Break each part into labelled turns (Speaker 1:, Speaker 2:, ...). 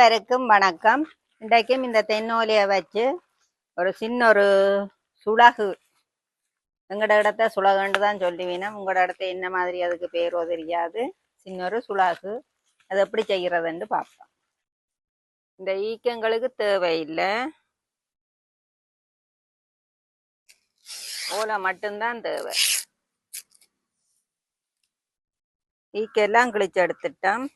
Speaker 1: அனைவருக்கும் வணக்கம். இன்றைக்கும் இந்த தென்னோலியை வச்சு ஒரு சின்ன ஒரு சுழகு எங்களோட இடத்த சுழகுன்னு தான் சொல்லுவீனம். உங்களோட இடத்த என்ன மாதிரி அதுக்கு பேரோ தெரியாது. சின்ன ஒரு சுளகு அது எப்படி செய்கிறதுன்னு பார்ப்போம். இந்த ஈக்கங்களுக்கு தேவையில்லை. ஓலை மட்டும்தான் தேவை. ஈக்கெல்லாம் கிழிச்சு எடுத்துட்டோம்.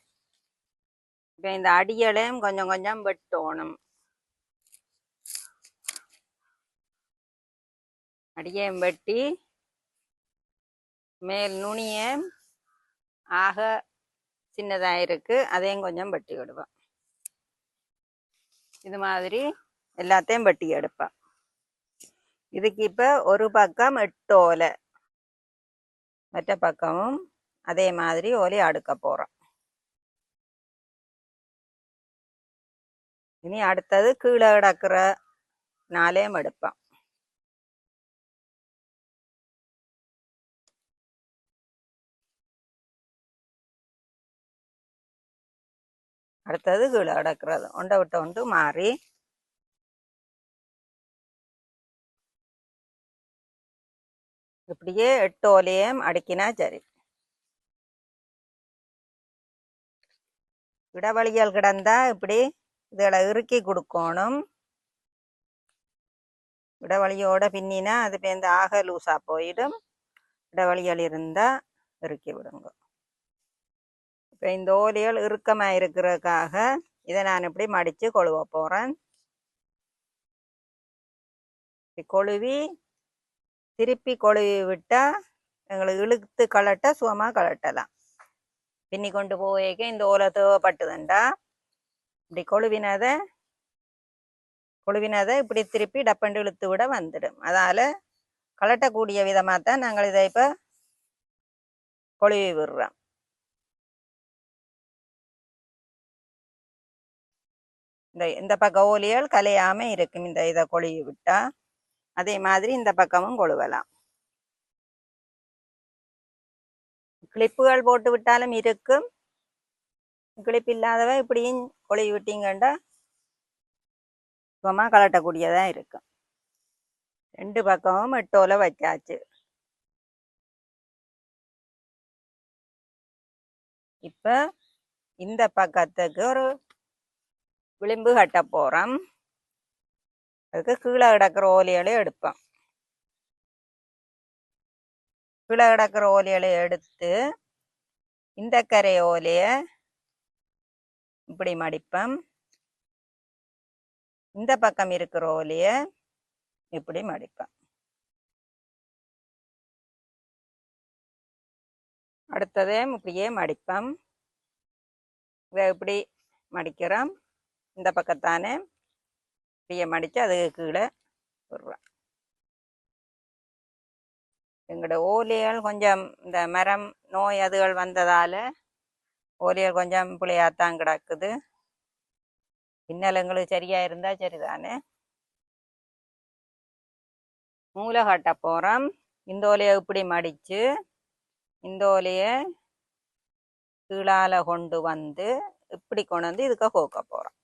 Speaker 1: இப்போ இந்த அடியலையும் கொஞ்சம் கொஞ்சம் வெட்டணும். அடியையும் வெட்டி மேல் நுனியும் ஆக சின்னதாக இருக்கு. அதையும் கொஞ்சம் வெட்டி விடுவேன். இது மாதிரி எல்லாத்தையும் வெட்டி எடுப்பேன். இதுக்கு இப்போ ஒரு பக்கம் எட்டு ஓலை. மற்ற பக்கமும் அதே மாதிரி ஓலை அடுக்க போகிறோம் இனி அடுத்தது கீழே கிடக்கிற நாளையும் எடுப்பேன். அடுத்தது கீழே கிடக்கிறது. ஒண்டை விட்ட ஒன்று மாறி. இப்படியே எட்டு ஓலையும் அடுக்கினா சரி. இடவழிகள் கிடந்தா இப்படி இதெல்லாம் இறுக்கி கொடுக்கணும். இடவழியோட பின்னினா அது பேருந்து ஆக லூஸாக போயிடும். இடவழிகள் இருந்தால் இறுக்கி விடுங்க. இப்போ இந்த ஓலிகள் இறுக்கமாக இருக்கிறதுக்காக இதை நான் இப்படி மடித்து கொழுவ போகிறேன் இப்படி கொழுவி திருப்பி கொழுவி விட்டால் எங்களுக்கு இழுத்து கலட்ட சுகமாக கலட்டலாம் பின்னி கொண்டு போயேக்க இந்த ஓலை தேவைப்பட்டுதுண்டா? இப்படி கொழுவினதை கொழுவினதை இப்படி திருப்பி டப்பண்டு இழுத்து விட வந்துடும். அதால் கலட்டக்கூடிய விதமாக தான் நாங்கள் இதை இப்போ கொழுவி விடுறோம். இந்த இந்த பக்கம் ஓலியால் கலையாம இருக்கும். இந்த இதை கொழுவி விட்டா அதே மாதிரி இந்த பக்கமும் கொழுவலாம். கிளிப்புகள் போட்டு விட்டாலும் இருக்கும். கிளிப் இல்லாதவ இப்படியும் புளி விட்டிங்கண்டா சுகமாக கலட்டக்கூடியதாக இருக்கும் ரெண்டு பக்கமும் மெட்டோல வச்சாச்சு இப்போ இந்த பக்கத்துக்கு ஒரு விளிம்பு கட்ட போகிறோம் அதுக்கு கீழே கிடக்கிற ஓலைகளை எடுப்போம். கீழே கிடக்கிற ஓலைகளை எடுத்து இந்த கரை ஓலையை இப்படி மடிப்போம் இந்த பக்கம் இருக்கிற ஓலிய இப்படி மடிப்பேன். அடுத்ததையும் இப்படியே மடிப்போம் இதை இப்படி மடிக்கிறோம் இந்த பக்கத்தானே இப்படியே மடித்து அதுக்கு கீழே விடுறோம் எங்களோட ஓலைகள் கொஞ்சம் இந்த மரம் நோய் அதுகள் வந்ததால் ஓலைகள் கொஞ்சம் பிள்ளையாத்தான் கிடக்குது. பின்னல் எங்களுக்கு சரியா இருந்தா சரிதானே. மூளை கட்ட போகிறோம் இந்த ஓலையை இப்படி மடித்து இந்த ஓலையை கீழால கொண்டு வந்து இப்படி கொண்டு வந்து இதுக்கு கோக்க போகிறோம்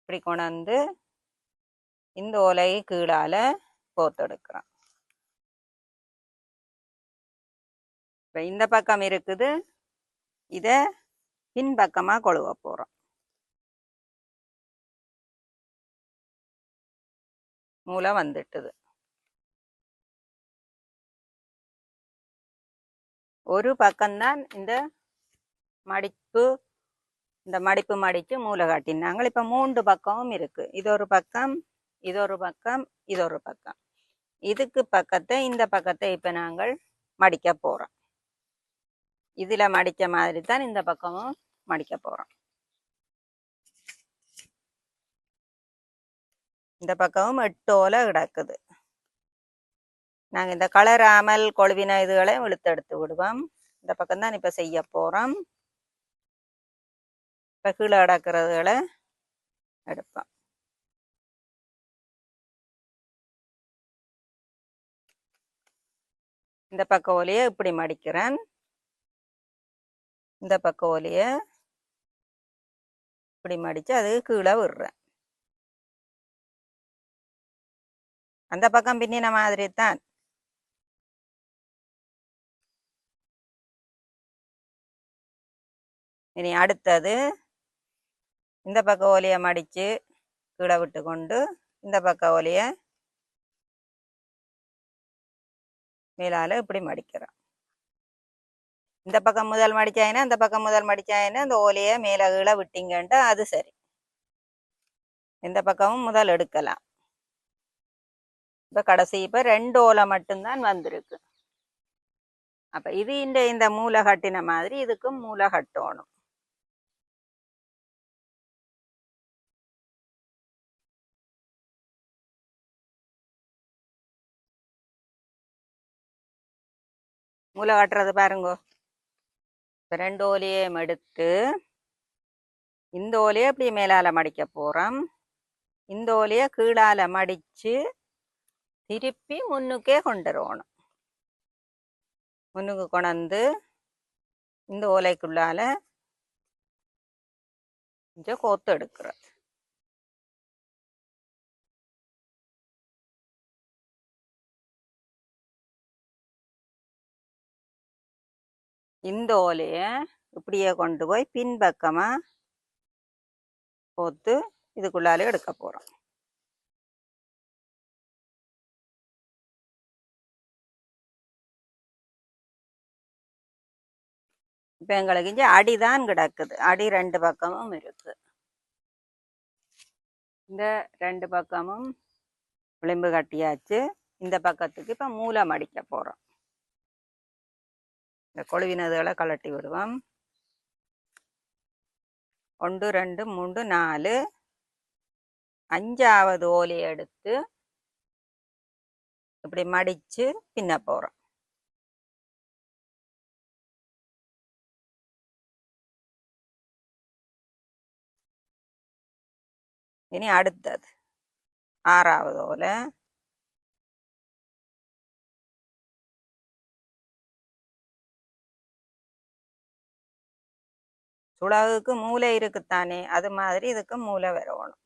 Speaker 1: இப்படி கொண்டு வந்து இந்த ஓலையை கீழால கோத்தெடுக்கிறோம் இப்போ இந்த பக்கம் இருக்குது. இதை பின்பக்கமாக கொழுவ போகிறோம் மூளை வந்துட்டுது. ஒரு பக்கம்தான் இந்த மடிப்பு இந்த மடிப்பு மடித்து மூளை காட்டினாங்க. இப்போ மூன்று பக்கமும் இருக்கு. இது ஒரு பக்கம் இது ஒரு பக்கம் இது ஒரு பக்கம். இதுக்கு பக்கத்தை இந்த பக்கத்தை இப்போ நாங்கள் மடிக்க போகிறோம் இதில் மடித்த மாதிரி தான் இந்த பக்கமும் மடிக்க போகிறோம் இந்த பக்கமும் எட்டோல கிடக்குது. நாங்கள் இந்த கலராமல் கொழுவின இதுகளையும் இழுத்தெடுத்து விடுவோம். இந்த பக்கம் தான் இப்போ செய்ய போகிறோம் இப்போ கீழே கிடக்கிறதுகளை எடுப்போம். இந்த பக்க ஓலையை இப்படி மடிக்கிறேன். இந்த பக்க ஓலையை இப்படி மடித்து அது கீழே விடுறேன். அந்த பக்கம் பின்னின மாதிரி தான். இனி அடுத்தது இந்த பக்க ஓலையை மடித்து கீழே விட்டு கொண்டு இந்த பக்க ஓலையை மேலால இப்படி மடிக்கிறோம் இந்த பக்கம் முதல் மடிச்சாயினா இந்த பக்கம் முதல் மடிச்சாயினா இந்த ஓலையை மேலே கீழே விட்டீங்கன்ட்டு அது சரி. இந்த பக்கமும் முதல் எடுக்கலாம். இப்போ கடைசி இப்போ ரெண்டு ஓலை மட்டும்தான் வந்திருக்கு. அப்போ இது இந்த இந்த மூளை கட்டின மாதிரி இதுக்கும் மூளை கட்டணும். மூளை கட்டுறது பாருங்கோ. ரெண்டு ஓலையும் எடுத்து இந்த ஓலையை இப்படி மேலால மடிக்க போறோம். இந்த ஓலையை கீழால மடிச்சு திருப்பி முன்னுக்கே கொண்டு வரணும். முன்னுக்கு கொண்டு இந்த ஓலைக்குள்ளால கொஞ்சம் கோத்து எடுக்கிறது இந்த ஓலையை இப்படியே கொண்டு போய் பின்பக்கமாக போத்து இதுக்குள்ளாலே எடுக்க போறோம். இப்போ எங்களுக்கு இங்கே அடிதான் கிடக்குது. அடி ரெண்டு பக்கமும் இருக்கு. இந்த ரெண்டு பக்கமும் விளிம்பு கட்டியாச்சு. இந்த பக்கத்துக்கு இப்ப மூலம் அடிக்க போறோம். இந்த கொழுவினதுகளை கலட்டி விடுவோம். ஒன்று ரெண்டு மூன்று நாலு. அஞ்சாவது ஓலையை எடுத்து இப்படி மடித்து பின்ன போகிறோம் இனி அடுத்தது ஆறாவது ஓலை. உழவுக்கு மூளை இருக்குத்தானே? அது மாதிரி இதுக்கு மூளை வரணும்.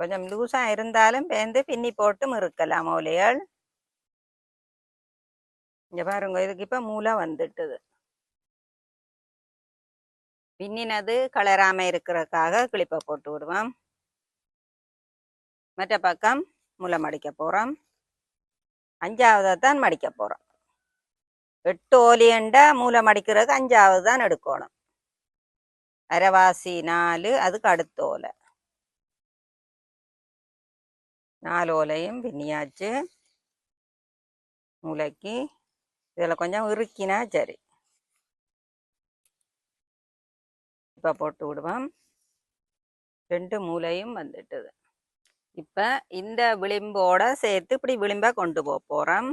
Speaker 1: கொஞ்சம் லூசா இருந்தாலும் பேந்து பின்னி போட்டும் இருக்கலாம் மூலைகள் இங்க பாருங்க இதுக்கு இப்ப மூளை வந்துட்டுது. பின்னினது கலராம இருக்கிறதுக்காக கிளிப்பை போட்டு விடுவோம். மற்ற பக்கம் முளை மடிக்க போறோம். அஞ்சாவதை தான் மடிக்க போறோம். எட்டு ஓலியண்டா மூலம் மடிக்கிறதுக்கு அஞ்சாவது தான் எடுக்கணும். அரைவாசி நாலு அதுக்கு அடுத்த ஓலை. நாலு ஓலையும் பின்னியாச்சு. மூளைக்கு இதில் கொஞ்சம் இறுக்கினா சரி. இப்போ போட்டு விடுவோம். ரெண்டு மூலையும் வந்துட்டுது. இப்போ இந்த விளிம்போட சேர்த்து இப்படி விளிம்பை கொண்டு போக போகிறோம்.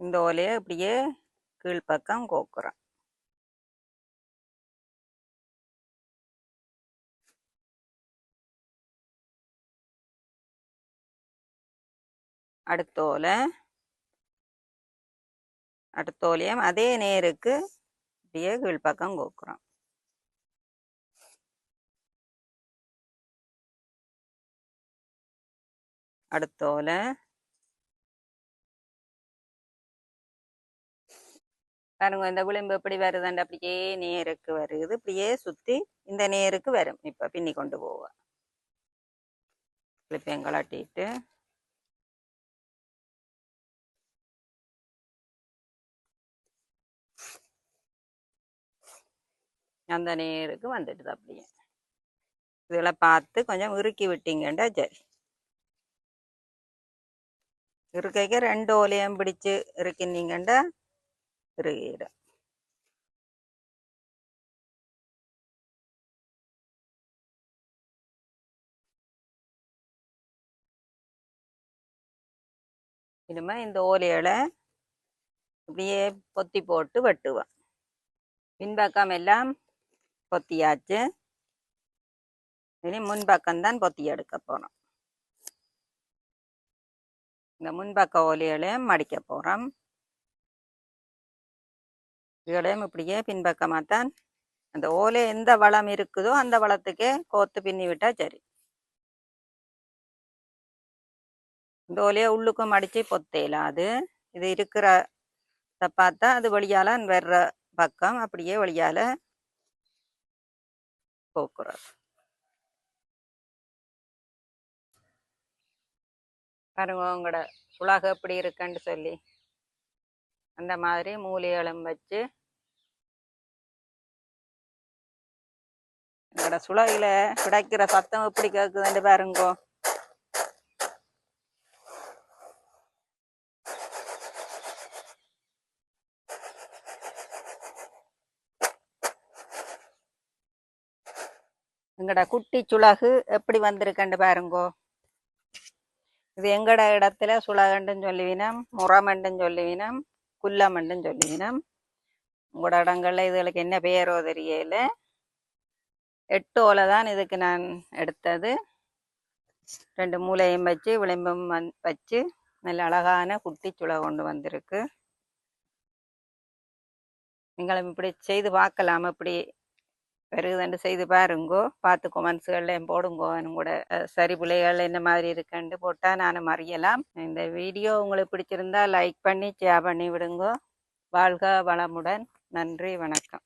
Speaker 1: இந்த ஓலையை இப்படியே கீழ்ப்பக்கம் கோக்குறேன் அடுத்த ஓலை. அடுத்த ஓலையும் அதே நேருக்கு இப்படியே கீழ்ப்பக்கம் கோக்குறோம். அடுத்த ஓலை. பாருங்க இந்த விளிம்பு எப்படி வருதுண்டு அப்படியே நேருக்கு வருது. இப்படியே சுத்தி இந்த நேருக்கு வரும். இப்ப பின்னி கொண்டு போவோம் கிளிப்பையும் கலட்டிட்டு அந்த நேருக்கு வந்துடுது அப்படியே. இதுல பார்த்து கொஞ்சம் இறுக்கி விட்டீங்கண்டா சரி. இருக்கைக்கு ரெண்டு ஓலையும் பிடிச்சு இருக்கினீங்கண்டா இறுகிடும் இனிமே இந்த ஓலைகளை அப்படியே பொத்தி போட்டு வெட்டுவேன் பின்பக்கம் எல்லாம் பொத்தியாச்சு. இனி முன்பக்கம்தான் பொத்தி எடுக்க போகிறோம் இந்த முன்பக்க ஓலைகளையும் மடிக்க போகிறோம் இவளையும் இப்படியே பின்பக்கமாகத்தான் அந்த ஓலை எந்த வளம் இருக்குதோ அந்த வளத்துக்கே கோத்து பின்னி விட்டா சரி. இந்த ஓலையை உள்ளுக்கும் அடிச்சு பொத்தையில அது இது இருக்கிற பார்த்தா அது வழியால வர்ற பக்கம் அப்படியே வழியால போக்குறது. பாருங்க உங்களோட உலகம் எப்படி இருக்குன்னு சொல்லி. அந்த மாதிரி மூலிகளும் வச்சு எங்களோட சுலகில கிடைக்கிற சத்தம் எப்படி கேக்குதுன்னு பாருங்கோ. எங்கட குட்டி சுலகு எப்படி வந்திருக்கேன்னு பாருங்கோ. இது எங்கட இடத்துல சுலகண்டுன்னு சொல்லுவினம் முறமண்டுன்னு சொல்லுவினம். குல்லமண்டுன்னு சொல்லினோம் உங்களோட இடங்கள்ல இதுகளுக்கு என்ன பெயரோ தெரியல. எட்டு ஓலை தான் இதுக்கு நான் எடுத்தது. ரெண்டு மூலையும் வச்சு விளிம்பும் வந் வச்சு நல்ல அழகான குட்டி சுளை கொண்டு வந்திருக்கு. நீங்களும் இப்படி செய்து பார்க்கலாம். இப்படி வருகுதுன்னு செய்து பாருங்கோ. பார்த்து கொமெண்ட்ஸுகள்லையும் போடுங்கோ. கூட சரி பிள்ளைகள் என்ன மாதிரி இருக்குன்னு போட்டால் நானும் அறியலாம் இந்த வீடியோ உங்களுக்கு பிடிச்சிருந்தா லைக் பண்ணி ஷேர் பண்ணி விடுங்கோ. வாழ்க வளமுடன். நன்றி வணக்கம்.